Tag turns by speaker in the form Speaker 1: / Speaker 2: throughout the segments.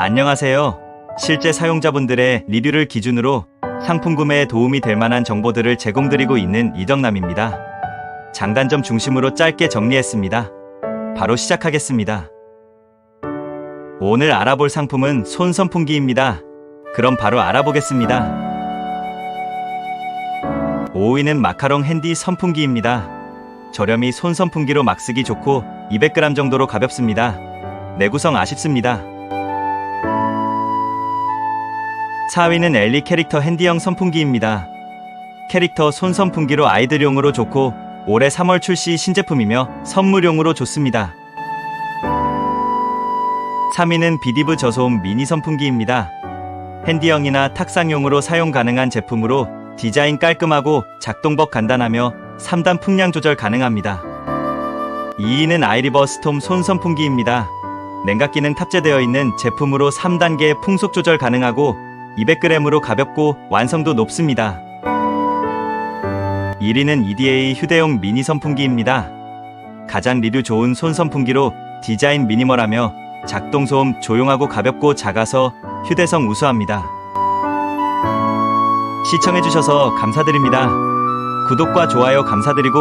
Speaker 1: 안녕하세요. 실제 사용자분들의 리뷰를 기준으로 상품 구매에 도움이 될 만한 정보들을 제공드리고 있는 이덕남입니다. 장단점 중심으로 짧게 정리했습니다. 바로 시작하겠습니다. 오늘 알아볼 상품은 손 선풍기입니다. 그럼 바로 알아보겠습니다. 5위는 마카롱 핸디 선풍기입니다. 저렴이 손 선풍기로 막 쓰기 좋고 200g 정도로 가볍습니다. 내구성 아쉽습니다. 4위는 엘리 캐릭터 핸디형 선풍기입니다. 캐릭터 손 선풍기로 아이들용으로 좋고 올해 3월 출시 신제품이며 선물용으로 좋습니다. 3위는 비디브 저소음 미니 선풍기입니다. 핸디형이나 탁상용으로 사용 가능한 제품으로 디자인 깔끔하고 작동법 간단하며 3단 풍량 조절 가능합니다. 2위는 아이리버 스톰 손 선풍기입니다. 냉각 기능 탑재되어 있는 제품으로 3단계 풍속 조절 가능하고 200g으로 가볍고 완성도 높습니다. 1위는 EDA 휴대용 미니 선풍기입니다. 가장 리뷰 좋은 손 선풍기로 디자인 미니멀하며 작동 소음 조용하고 가볍고 작아서 휴대성 우수합니다. 시청해주셔서 감사드립니다. 구독과 좋아요 감사드리고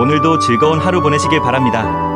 Speaker 1: 오늘도 즐거운 하루 보내시길 바랍니다.